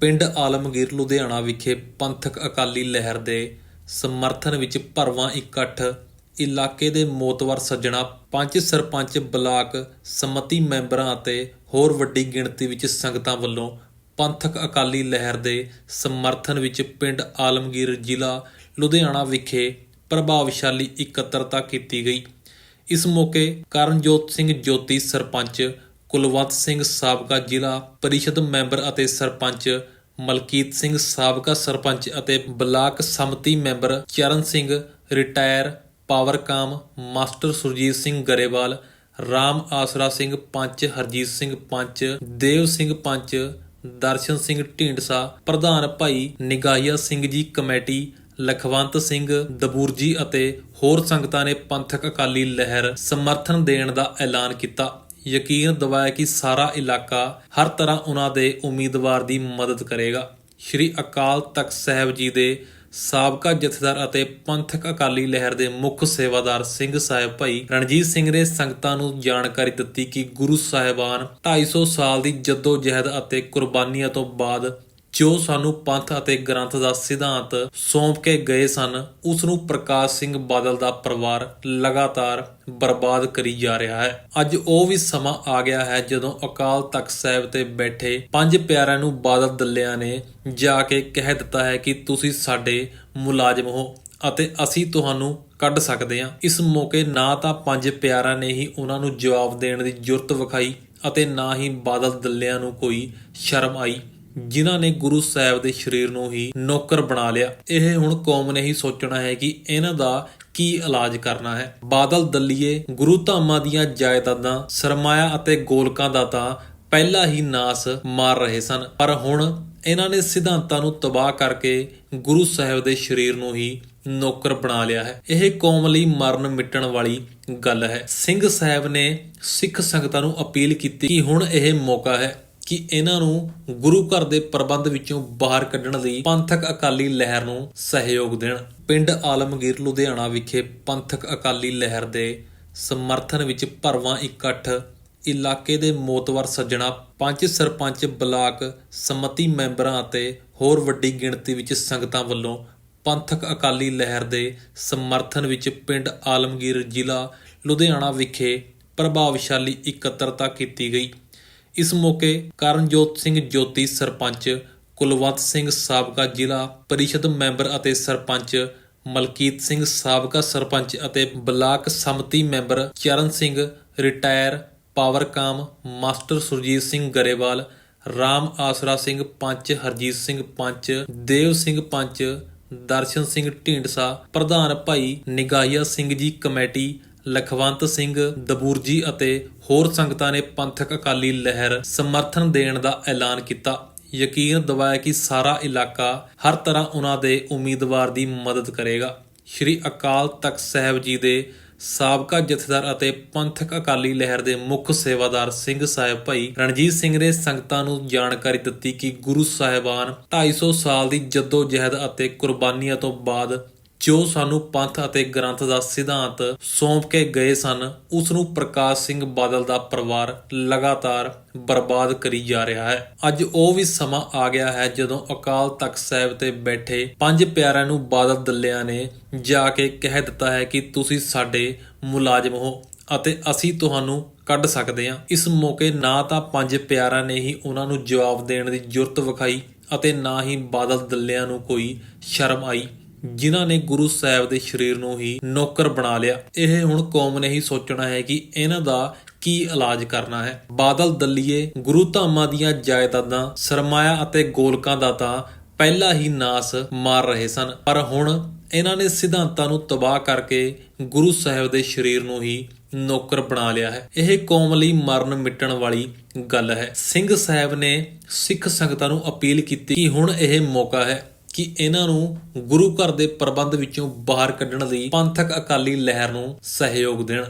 ਪਿੰਡ ਆਲਮਗੀਰ, ਲੁਧਿਆਣਾ ਵਿਖੇ ਪੰਥਕ ਅਕਾਲੀ ਲਹਿਰ ਦੇ ਸਮਰਥਨ ਵਿੱਚ ਭਰਵਾਂ ਇਕੱਠ, ਇਲਾਕੇ ਦੇ ਮੋਤਵਰ ਸੱਜਣਾ, ਪੰਜ ਸਰਪੰਚ ਬਲਾਕ ਸਮਤੀ ਮੈਂਬਰਾਂ ਅਤੇ ਹੋਰ ਵੱਡੀ ਗਿਣਤੀ ਵਿੱਚ ਸੰਗਤਾਂ ਵੱਲੋਂ ਪੰਥਕ ਅਕਾਲੀ ਲਹਿਰ ਦੇ ਸਮਰਥਨ ਵਿੱਚ ਪਿੰਡ ਆਲਮਗੀਰ ਜ਼ਿਲ੍ਹਾ ਲੁਧਿਆਣਾ ਵਿਖੇ ਪ੍ਰਭਾਵਸ਼ਾਲੀ ਇਕੱਤਰਤਾ ਕੀਤੀ ਗਈ। ਇਸ ਮੌਕੇ ਕਰਨਜੋਤ ਸਿੰਘ ਜੋਤੀ, ਸਰਪੰਚ ਕੁਲਵੰਤ ਸਿੰਘ ਸਾਬਕਾ ਜ਼ਿਲ੍ਹਾ ਪਰਿਸ਼ਦ ਮੈਂਬਰ ਅਤੇ ਸਰਪੰਚ, ਮਲਕੀਤ ਸਿੰਘ ਸਾਬਕਾ ਸਰਪੰਚ ਅਤੇ block ਸਮਤੀ member Charan Singh, retire Powercom master Surjit Singh Grewal, Ram Asra Singh ਪੰਚ, ਹਰਜੀਤ ਸਿੰਘ ਪੰਚ, ਦੇਵ ਸਿੰਘ ਪੰਚ, ਦਰਸ਼ਨ ਸਿੰਘ ਢੀਂਡਸਾ, ਪ੍ਰਧਾਨ ਭਾਈ ਨਿਗਾਹੀਆ ਸਿੰਘ ਜੀ ਕਮੇਟੀ, ਲਖਵੰਤ ਸਿੰਘ ਦਬੂਰਜੀ ਅਤੇ ਹੋਰ ਸੰਗਤਾਂ ਨੇ ਪੰਥਕ ਅਕਾਲੀ ਲਹਿਰ ਸਮਰਥਨ ਦੇਣ ਦਾ ਐਲਾਨ ਕੀਤਾ। ਯਕੀਨ ਦਿਵਾਇਆ ਕਿ ਸਾਰਾ ਇਲਾਕਾ ਹਰ ਤਰ੍ਹਾਂ ਉਹਨਾਂ ਦੇ ਉਮੀਦਵਾਰ ਦੀ ਮਦਦ ਕਰੇਗਾ। ਸ਼੍ਰੀ ਅਕਾਲ ਤਖਤ ਸਾਹਿਬ ਜੀ ਦੇ ਸਾਬਕਾ ਜਥੇਦਾਰ ਅਤੇ ਪੰਥਕ ਅਕਾਲੀ ਲਹਿਰ ਦੇ ਮੁੱਖ ਸੇਵਾਦਾਰ ਸਿੰਘ ਸਾਹਿਬ ਭਾਈ ਰਣਜੀਤ ਸਿੰਘ ਨੇ ਸੰਗਤਾਂ ਨੂੰ ਜਾਣਕਾਰੀ ਦਿੱਤੀ ਕਿ ਗੁਰੂ ਸਾਹਿਬਾਨ 250 ਸਾਲ ਦੀ ਜਦੋਜਹਿਦ ਅਤੇ ਕੁਰਬਾਨੀਆਂ ਤੋਂ ਬਾਅਦ ਜੋ ਸਾਨੂੰ ਪੰਥ ਅਤੇ ਗ੍ਰੰਥ ਦਾ ਸਿਧਾਂਤ ਸੌਂਪ ਕੇ ਗਏ ਸਨ ਉਸ ਨੂੰ ਪ੍ਰਕਾਸ਼ ਸਿੰਘ ਬਾਦਲ ਦਾ ਪਰਿਵਾਰ ਲਗਾਤਾਰ ਬਰਬਾਦ ਕਰੀ ਜਾ ਰਿਹਾ ਹੈ। ਅੱਜ ਉਹ ਵੀ ਸਮਾਂ ਆ ਗਿਆ ਹੈ ਜਦੋਂ ਅਕਾਲ ਤਖਤ ਸਾਹਿਬ ਤੇ ਬੈਠੇ ਪੰਜ ਪਿਆਰਿਆਂ ਨੂੰ ਬਾਦਲ ਦੱਲਿਆਂ ਨੇ ਜਾ ਕੇ ਕਹਿ ਦਿੱਤਾ ਹੈ ਕਿ ਤੁਸੀਂ ਸਾਡੇ ਮੁਲਾਜ਼ਮ ਹੋ ਅਤੇ ਅਸੀਂ ਤੁਹਾਨੂੰ ਕੱਢ ਸਕਦੇ ਹਾਂ। ਇਸ ਮੌਕੇ ਨਾ ਤਾਂ ਪੰਜ ਪਿਆਰਿਆਂ ਨੇ ਹੀ ਉਹਨਾਂ ਨੂੰ ਜਵਾਬ ਦੇਣ ਦੀ ਜੁਰਤ ਵਿਖਾਈ ਅਤੇ ਨਾ ਹੀ ਬਾਦਲ ਦੱਲਿਆਂ ਨੂੰ ਕੋਈ ਸ਼ਰਮ ਆਈ। ਜਿਨ੍ਹਾਂ ਨੇ ਗੁਰੂ ਸਾਹਿਬ ਦੇ ਸਰੀਰ ਨੂੰ ਹੀ ਨੌਕਰ ਬਣਾ ਲਿਆ। ਇਹ ਹੁਣ ਕੌਮ ਨੇ ਹੀ ਸੋਚਣਾ ਹੈ ਕਿ ਇਹਨਾਂ ਦਾ ਕੀ ਇਲਾਜ ਕਰਨਾ ਹੈ। ਬਾਦਲ ਦੱਲੀਏ, ਗੁਰੂ ਧਾਮਾਂ ਦੀਆਂ ਜਾਇਦਾਦਾਂ, ਸਰਮਾਇਆ ਅਤੇ ਗੋਲਕਾਂ ਦਾ ਤਾਂ ਪਹਿਲਾਂ ਹੀ ਨਾਸ ਮਾਰ ਰਹੇ ਸਨ। ਪਰ ਹੁਣ ਇਹਨਾਂ ਨੇ ਸਿਧਾਂਤਾਂ ਨੂੰ ਤਬਾਹ ਕਰਕੇ ਗੁਰੂ ਸਾਹਿਬ ਦੇ ਸਰੀਰ ਨੂੰ ਹੀ ਨੌਕਰ ਬਣਾ ਲਿਆ ਹੈ। ਇਹ ਕੌਮ ਲਈ ਮਰਨ ਮਿਟਣ ਵਾਲੀ ਗੱਲ ਹੈ। ਸਿੰਘ ਸਾਹਿਬ ਨੇ ਸਿੱਖ ਸੰਗਤਾਂ ਨੂੰ ਅਪੀਲ ਕੀਤੀ ਕਿ ਹੁਣ ਇਹ ਮੌਕਾ ਹੈ। ਕਿ ਇਹਨਾਂ ਨੂੰ ਗੁਰੂ ਘਰ ਦੇ ਪ੍ਰਬੰਧ ਵਿੱਚੋਂ ਬਾਹਰ ਕੱਢਣ ਲਈ ਪੰਥਕ ਅਕਾਲੀ ਲਹਿਰ ਨੂੰ ਸਹਿਯੋਗ ਦੇਣ। ਪਿੰਡ ਆਲਮਗੀਰ, ਲੁਧਿਆਣਾ ਵਿਖੇ ਪੰਥਕ ਅਕਾਲੀ ਲਹਿਰ ਦੇ ਸਮਰਥਨ ਵਿੱਚ ਭਰਵਾਂ ਇਕੱਠ ਇਲਾਕੇ ਦੇ ਮੋਤਵਰ ਸੱਜਣਾ, ਪੰਜ ਸਰਪੰਚ ਬਲਾਕ ਸਮਤੀ ਮੈਂਬਰਾਂ ਅਤੇ ਹੋਰ ਵੱਡੀ ਗਿਣਤੀ ਵਿੱਚ ਸੰਗਤਾਂ ਵੱਲੋਂ ਪੰਥਕ ਅਕਾਲੀ ਲਹਿਰ ਦੇ ਸਮਰਥਨ ਵਿੱਚ ਪਿੰਡ ਆਲਮਗੀਰ ਜ਼ਿਲ੍ਹਾ ਲੁਧਿਆਣਾ ਵਿਖੇ ਪ੍ਰਭਾਵਸ਼ਾਲੀ ਇਕੱਤਰਤਾ ਕੀਤੀ ਗਈ। ਇਸ ਮੌਕੇ ਕਰਨਜੋਤ ਸਿੰਘ ਜੋਤੀ, ਸਰਪੰਚ ਕੁਲਵੰਤ ਸਿੰਘ ਸਾਬਕਾ ਜ਼ਿਲ੍ਹਾ ਪਰਿਸ਼ਦ ਮੈਂਬਰ ਅਤੇ ਸਰਪੰਚ ਮਲਕੀਤ ਸਿੰਘ ਸਾਬਕਾ ਸਰਪੰਚ ਅਤੇ block ਸਮਤੀ member Charan Singh, retire Powercom master Surjit Singh Grewal, Ram Asra Singh ਪੰਚ, ਹਰਜੀਤ ਸਿੰਘ ਪੰਚ, ਦੇਵ ਸਿੰਘ ਪੰਚ, ਦਰਸ਼ਨ ਸਿੰਘ ਢੀਂਡਸਾ, ਪ੍ਰਧਾਨ ਭਾਈ ਨਿਗਾਹੀਆ ਸਿੰਘ ਜੀ ਕਮੇਟੀ, ਲਖਵੰਤ ਸਿੰਘ ਦਬੂਰਜੀ ਅਤੇ ਹੋਰ ਸੰਗਤਾਂ ਨੇ ਪੰਥਕ ਅਕਾਲੀ ਲਹਿਰ ਸਮਰਥਨ ਦੇਣ ਦਾ ਐਲਾਨ ਕੀਤਾ। ਯਕੀਨ ਦਿਵਾਇਆ ਕਿ ਸਾਰਾ ਇਲਾਕਾ ਹਰ ਤਰ੍ਹਾਂ ਉਹਨਾਂ ਦੇ ਉਮੀਦਵਾਰ ਦੀ ਮਦਦ ਕਰੇਗਾ। ਸ਼੍ਰੀ ਅਕਾਲ ਤਖਤ ਸਾਹਿਬ ਜੀ ਦੇ ਸਾਬਕਾ ਜਥੇਦਾਰ ਅਤੇ ਪੰਥਕ ਅਕਾਲੀ ਲਹਿਰ ਦੇ ਮੁੱਖ ਸੇਵਾਦਾਰ ਸਿੰਘ ਸਾਹਿਬ ਭਾਈ ਰਣਜੀਤ ਸਿੰਘ ਨੇ ਸੰਗਤਾਂ ਨੂੰ ਜਾਣਕਾਰੀ ਦਿੱਤੀ ਕਿ ਗੁਰੂ ਸਾਹਿਬਾਨ 250 ਸਾਲ ਦੀ ਜਦੋਜਹਿਦ ਅਤੇ ਕੁਰਬਾਨੀਆਂ ਤੋਂ ਬਾਅਦ ਜੋ ਸਾਨੂੰ ਪੰਥ ਅਤੇ ਗ੍ਰੰਥ ਦਾ ਸਿਧਾਂਤ ਸੌਂਪ ਕੇ ਗਏ ਸਨ ਉਸ ਨੂੰ ਪ੍ਰਕਾਸ਼ ਸਿੰਘ ਬਾਦਲ ਦਾ ਪਰਿਵਾਰ ਲਗਾਤਾਰ ਬਰਬਾਦ ਕਰੀ ਜਾ ਰਿਹਾ ਹੈ। ਅੱਜ ਉਹ ਵੀ ਸਮਾਂ ਆ ਗਿਆ ਹੈ ਜਦੋਂ ਅਕਾਲ ਤਖਤ ਸਾਹਿਬ ਤੇ ਬੈਠੇ ਪੰਜ ਪਿਆਰਿਆਂ ਨੂੰ ਬਾਦਲ ਦੱਲਿਆਂ ਨੇ ਜਾ ਕੇ ਕਹਿ ਦਿੱਤਾ ਹੈ ਕਿ ਤੁਸੀਂ ਸਾਡੇ ਮੁਲਾਜ਼ਮ ਹੋ ਅਤੇ ਅਸੀਂ ਤੁਹਾਨੂੰ ਕੱਢ ਸਕਦੇ ਹਾਂ। ਇਸ ਮੌਕੇ ਨਾ ਤਾਂ ਪੰਜ ਪਿਆਰਿਆਂ ਨੇ ਹੀ ਉਹਨਾਂ ਨੂੰ ਜਵਾਬ ਦੇਣ ਦੀ ਜੁਰਤ ਵਿਖਾਈ ਅਤੇ ਨਾ ਹੀ ਬਾਦਲ ਦੱਲਿਆਂ ਨੂੰ ਕੋਈ ਸ਼ਰਮ ਆਈ। ਜਿਨ੍ਹਾਂ ਨੇ ਗੁਰੂ ਸਾਹਿਬ ਦੇ ਸਰੀਰ ਨੂੰ ਹੀ ਨੌਕਰ ਬਣਾ ਲਿਆ। ਇਹ ਹੁਣ ਕੌਮ ਨੇ ਹੀ ਸੋਚਣਾ ਹੈ ਕਿ ਇਹਨਾਂ ਦਾ ਕੀ ਇਲਾਜ ਕਰਨਾ ਹੈ। ਬਾਦਲ ਦੱਲੀਏ, ਗੁਰੂ ਧਾਮਾਂ ਦੀਆਂ ਜਾਇਦਾਦਾਂ, ਸਰਮਾਇਆ ਅਤੇ ਗੋਲਕਾਂ ਦਾ ਤਾਂ ਪਹਿਲਾਂ ਹੀ ਨਾਸ ਮਾਰ ਰਹੇ ਸਨ। ਪਰ ਹੁਣ ਇਹਨਾਂ ਨੇ ਸਿਧਾਂਤਾਂ ਨੂੰ ਤਬਾਹ ਕਰਕੇ ਗੁਰੂ ਸਾਹਿਬ ਦੇ ਸਰੀਰ ਨੂੰ ਹੀ ਨੌਕਰ ਬਣਾ ਲਿਆ ਹੈ। ਇਹ ਕੌਮ ਲਈ ਮਰਨ ਮਿਟਣ ਵਾਲੀ ਗੱਲ ਹੈ। ਸਿੰਘ ਸਾਹਿਬ ਨੇ ਸਿੱਖ ਸੰਗਤਾਂ ਨੂੰ ਅਪੀਲ ਕੀਤੀ ਕਿ ਹੁਣ ਇਹ ਮੌਕਾ ਹੈ। ਕਿ ਇਹਨਾਂ ਨੂੰ ਗੁਰੂ ਘਰ ਦੇ ਪ੍ਰਬੰਧ ਵਿੱਚੋਂ ਬਾਹਰ ਕੱਢਣ ਲਈ ਪੰਥਕ ਅਕਾਲੀ ਲਹਿਰ ਨੂੰ ਸਹਿਯੋਗ ਦੇਣ।